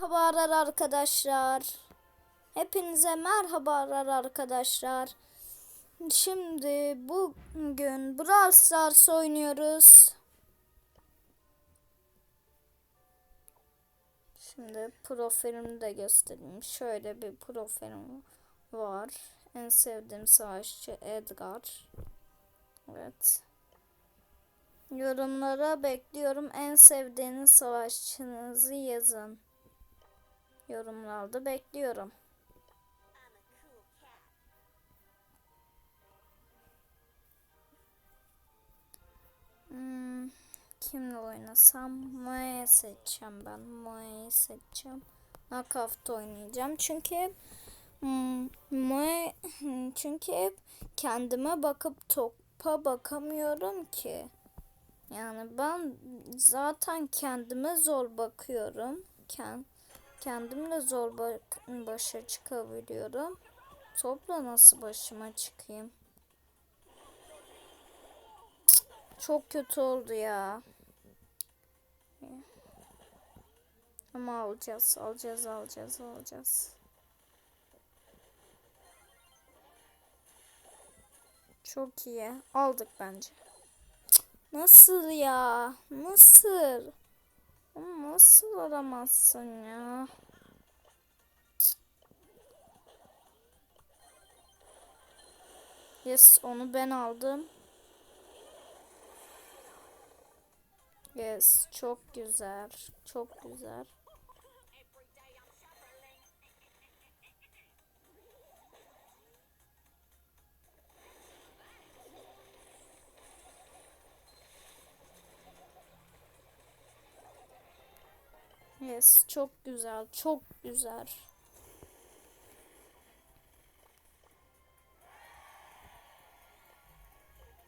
Merhabalar arkadaşlar. Hepinize merhabalar arkadaşlar. Şimdi bugün Brawl Stars oynuyoruz. Şimdi profilimi de göstereyim. Şöyle bir profilim var. En sevdiğim savaşçı Edgar. Evet. Yorumlara bekliyorum. En sevdiğiniz savaşçınızı yazın. Yorumlarda bekliyorum. Hmm, kimle oynasam? Moe'yi seçeceğim ben. Moe'yi seçeceğim. Knockout oynayacağım. Çünkü hep hmm, Moe çünkü hep kendime bakıp topa bakamıyorum ki. Yani ben zaten kendime zor bakıyorum. Kend, kendimle zor başa çıkabiliyorum. Topla nasıl başıma çıkayım? Çok kötü oldu ya. Ama alacağız, alacağız, alacağız, alacağız. Çok iyi. Aldık bence. Nasıl ya? Nasıl? Nasıl alamazsın ya? Yes, onu ben aldım. Yes, çok güzel. Çok güzel. Yes, çok güzel, çok güzel.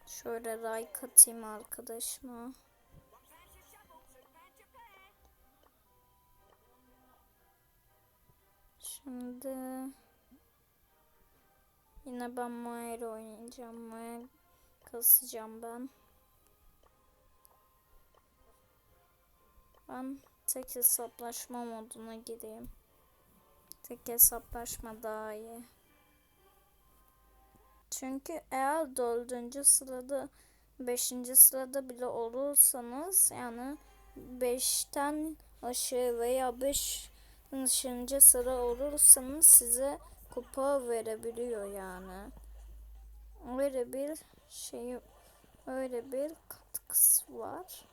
Şöyle like atayım arkadaşıma. Şimdi yine ben Moe oynayacağım. Moe kasacağım ben. Ben tek hesaplaşma moduna gireyim. Tek hesaplaşma daha iyi. Çünkü eğer dördüncü sırada beşinci sırada bile olursanız yani beşten aşağı veya beş dışıncı sıra olursanız size kupa verebiliyor yani. Öyle bir şey öyle bir katkısı var.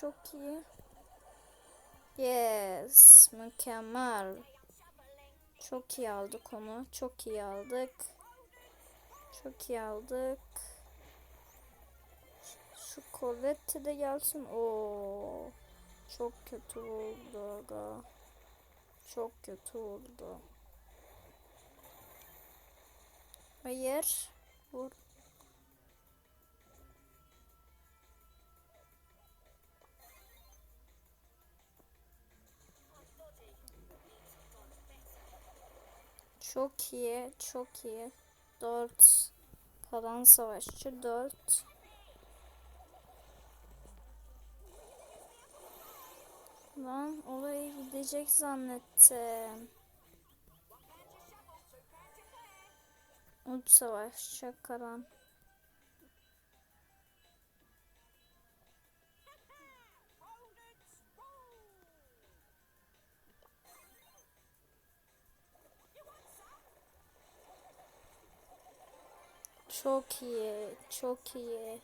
Çok iyi. Yes, mükemmel. Çok iyi aldık onu. Çok iyi aldık. Çok iyi aldık. Şu Colette de gelsin. Oo. Çok kötü oldu aga. Çok kötü oldu. Hayır. Vur. Çok iyi, çok iyi. 4 kalan savaşçı 4 Lan oraya gidecek zannettim. Üç savaşçı kalan. Çok iyi, çok iyi.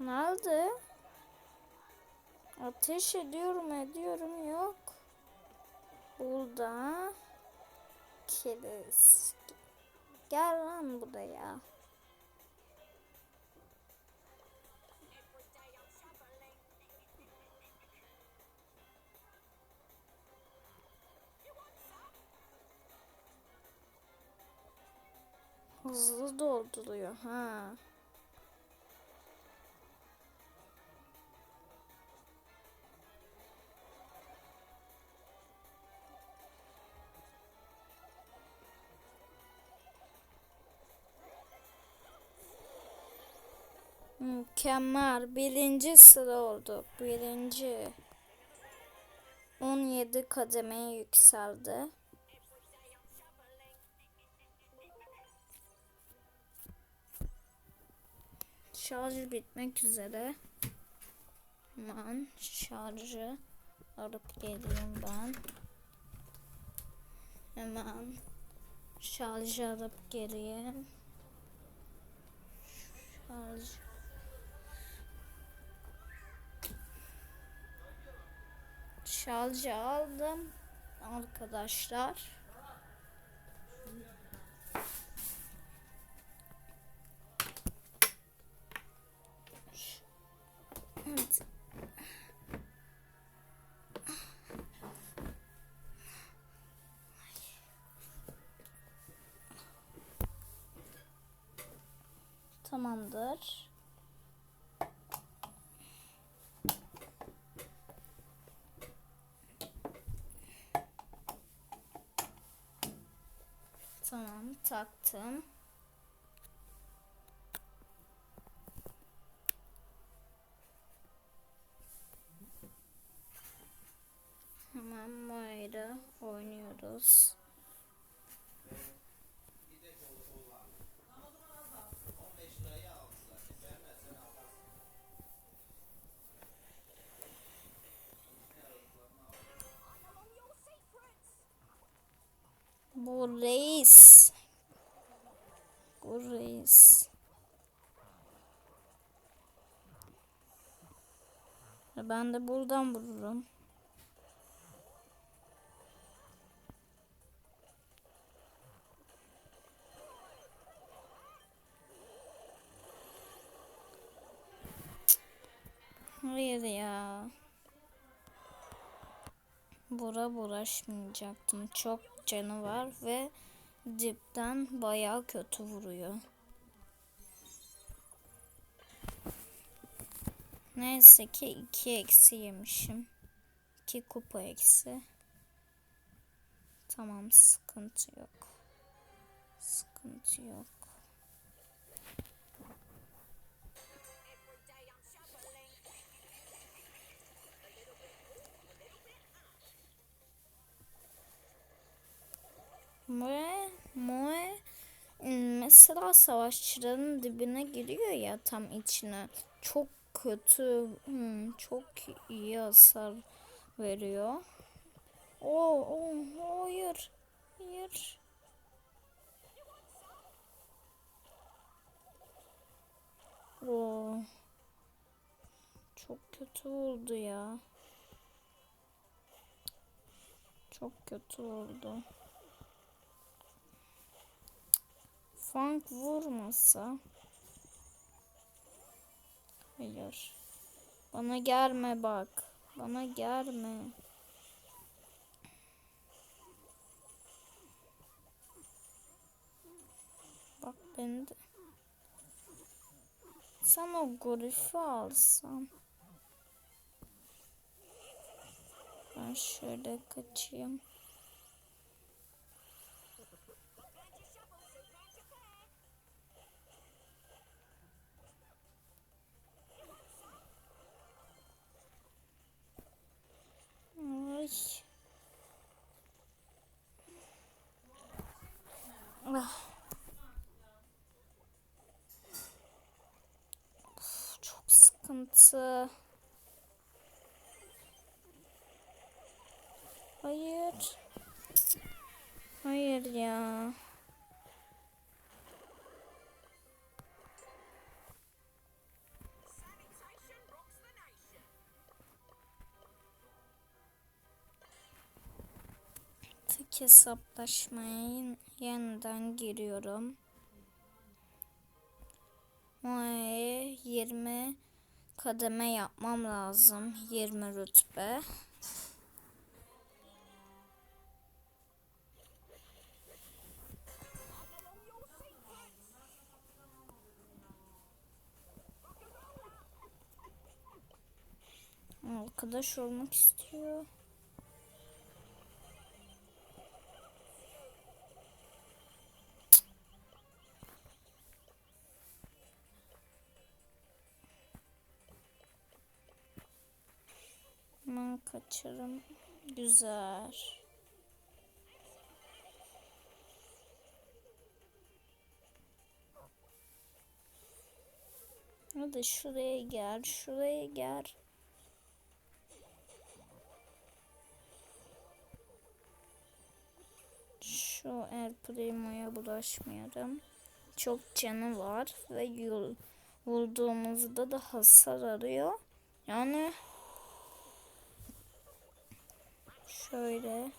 Nerede? Ateş ediyorum ediyorum yok. Burada. Keriz. Gel lan buraya. Hızlı dolduruyor ha. Mükemmel. Birinci sıra olduk. Birinci. 17 kademeye yükseldi. Şarj bitmek üzere. Hemen şarjı alıp geleyim ben. Hemen şarjı alıp geleyim. Şarj. Şarjı aldım arkadaşlar. Tamamdır. Tamam taktım. Hemen Mayra oynuyoruz. Bu reis. Bu reis. Ben de buradan vururum. Hayır ya. Bura uğraşmayacaktım. Çok canı var ve dipten bayağı kötü vuruyor. Neyse ki iki eksi yemişim. İki kupa eksi. Tamam sıkıntı yok. Sıkıntı yok. Moe, Moe mesela savaşçıların dibine giriyor ya tam içine. Çok kötü, hmm, çok iyi hasar veriyor. Oo, oo, hayır, hayır. Oo, çok kötü oldu ya. Çok kötü oldu. Funk vurmasa. Hayır. Bana gelme bak. Bana gelme. Bak beni de. Sen o gorifi alsan. Ben şöyle kaçayım. Ay. Ah. Of, çok sıkıntı. Hayır. Hayır ya. Tek hesaplaşmaya yeniden giriyorum. Moe'ye 20 kademe yapmam lazım. 20 rütbe. Arkadaş olmak istiyor. Hemen kaçarım. Güzel. Hadi şuraya gel, şuraya gel. Şu El Primo'ya bulaşmayalım. Çok canı var ve yul, vurduğumuzda da hasar arıyor. Yani şöyle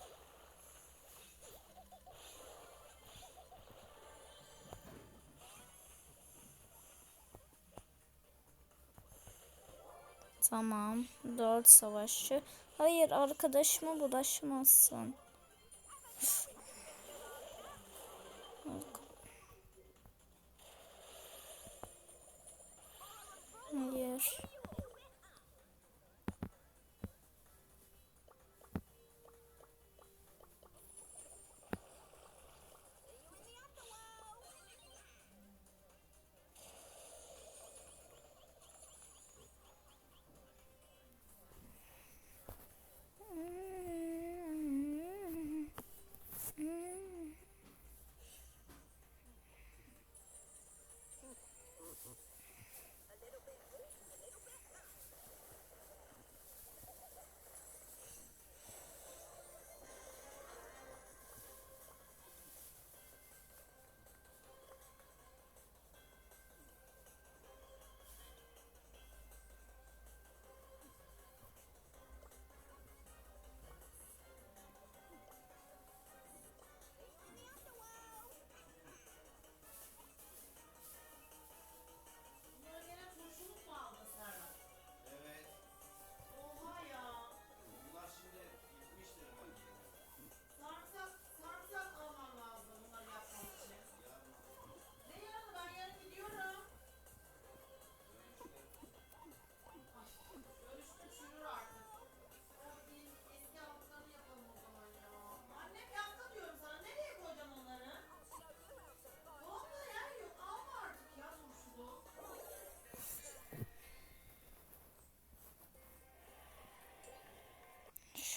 Tamam. Dört savaşçı. Hayır arkadaşıma bulaşmazsın.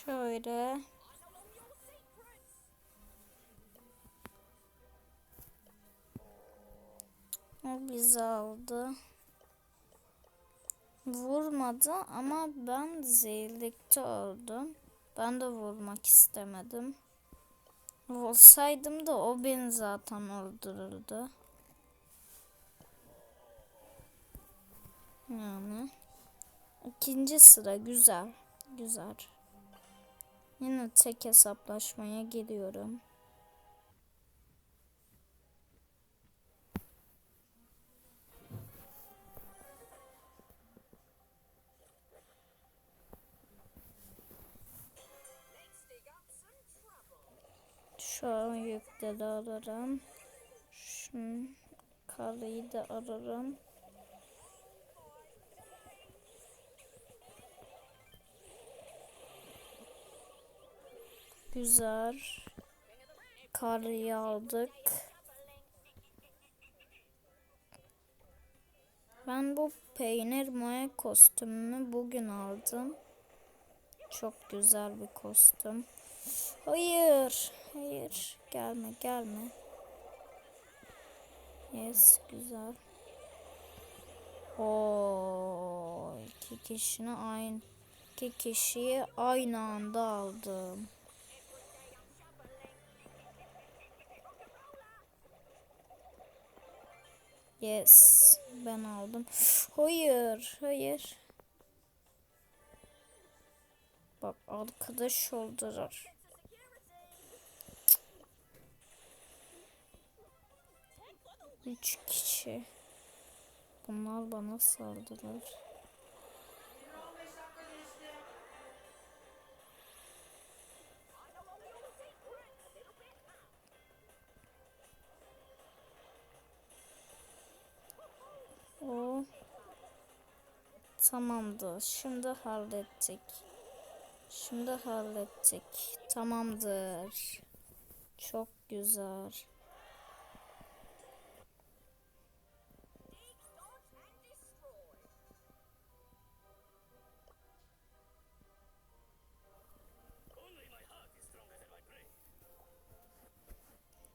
Şöyle. O bizi aldı. Vurmadı ama ben zehirlikte öldüm. Ben de vurmak istemedim. Vursaydım da o beni zaten öldürürdü. Yani. ikinci sıra güzel. Güzel. Yine tek hesaplaşmaya giriyorum. Şu an yükleri ararım. Şunu karıyı da ararım. Güzel. Karıyı aldık. Ben bu peynir maya kostümünü bugün aldım. Çok güzel bir kostüm. Hayır. Hayır. Gelme gelme. Yes güzel. O iki kişini aynı iki kişiyi aynı anda aldım. Yes. Ben aldım. Hayır. Hayır. Bak arkadaş oldular. Üç kişi. Bunlar bana saldılar. Tamamdır. Şimdi hallettik. Şimdi hallettik. Tamamdır. Çok güzel.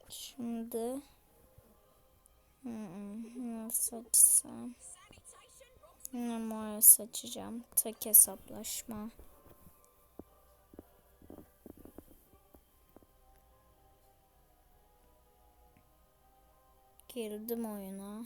Şimdi hmm, nasıl açsam? Mor seçeceğim. Tek hesaplaşma. Girdim oyuna.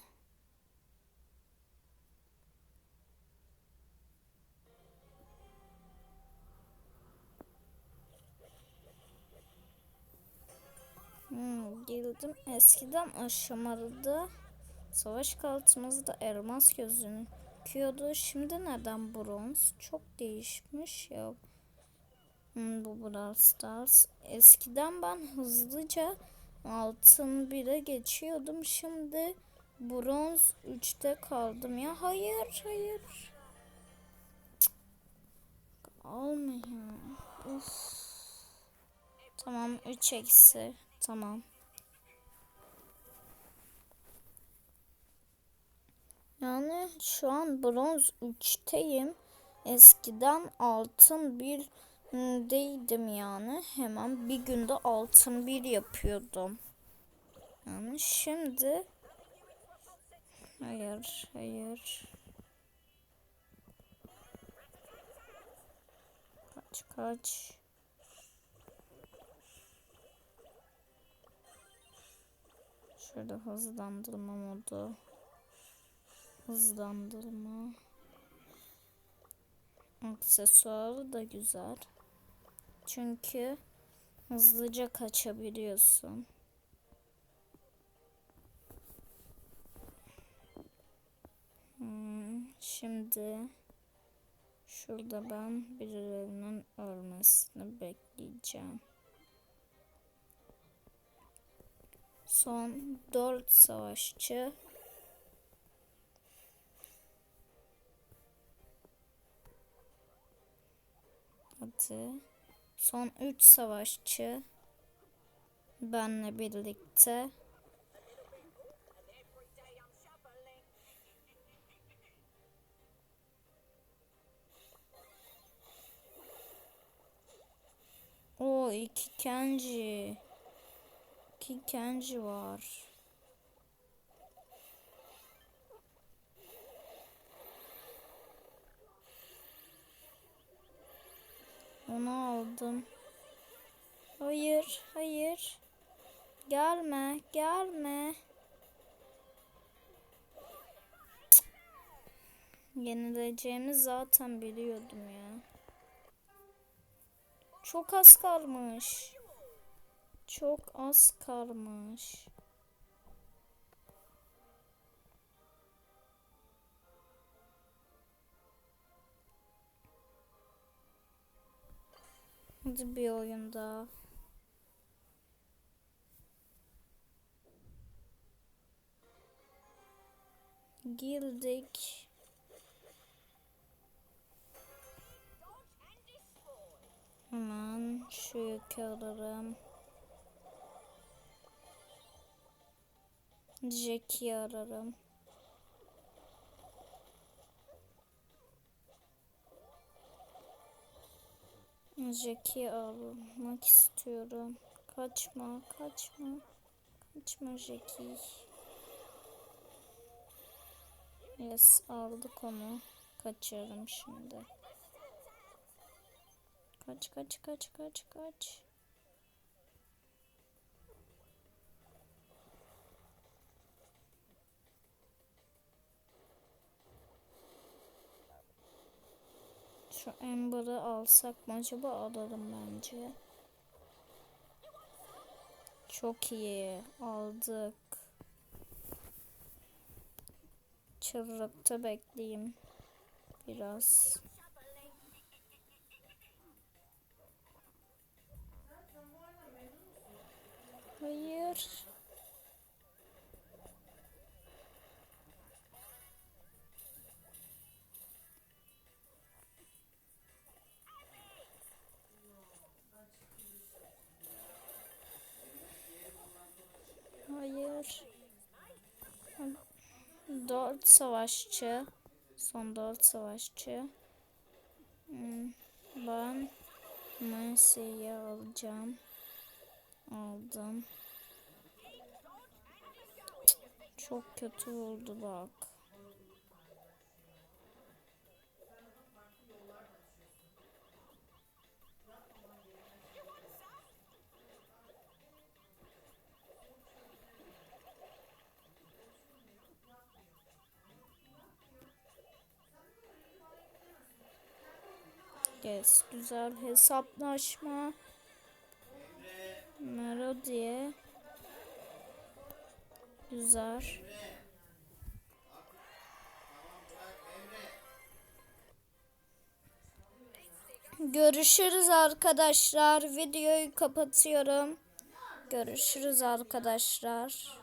Hmm, girdim. Eskiden aşamalıda savaş kartımızda elmas gözüküyordu. Şimdi neden bronz? Çok değişmiş ya. Hmm, bu Brawl Stars. Eskiden ben hızlıca altın 1'e geçiyordum. Şimdi bronz 3'te kaldım ya. Hayır, hayır. Cık. Olmuyor. Uf. Tamam 3 eksi. Tamam. Yani şu an bronz 3'teyim. Eskiden altın 1 deydim yani. Hemen bir günde altın 1 yapıyordum. Yani şimdi Hayır, hayır. Kaç kaç. Şöyle hızlandırma modu. Hızlandırma. Aksesuarı da güzel. Çünkü hızlıca kaçabiliyorsun. Hmm, şimdi şurada ben birilerinin ölmesini bekleyeceğim. Son 4 savaşçı. Hadi. Son 3 savaşçı. Benle birlikte. O iki Kenji. İki Kenji var. Onu aldım. Hayır, hayır. Gelme, gelme. Cık. Yenileceğimi zaten biliyordum ya. Çok az kalmış. Çok az kalmış. Hadi bir oyun daha. Girdik. Şu yükü. Jack'i ararım. Jack'i almak istiyorum. Kaçma, kaçma. Kaçma Jack'i. Yes, aldık onu. Kaçıyorum şimdi. Kaç, kaç, kaç, kaç, kaç. Şu Amber'ı alsak mı acaba alalım bence. Çok iyi aldık. Çığırıkta bekleyeyim biraz. Hayır. dört savaşçı. Son dört savaşçı. Hmm, ben Mercy'yi alacağım. Aldım. Çok kötü oldu bak. Yes, güzel hesaplaşma. Melodiye. Güzel. Görüşürüz arkadaşlar. Videoyu kapatıyorum. Görüşürüz arkadaşlar.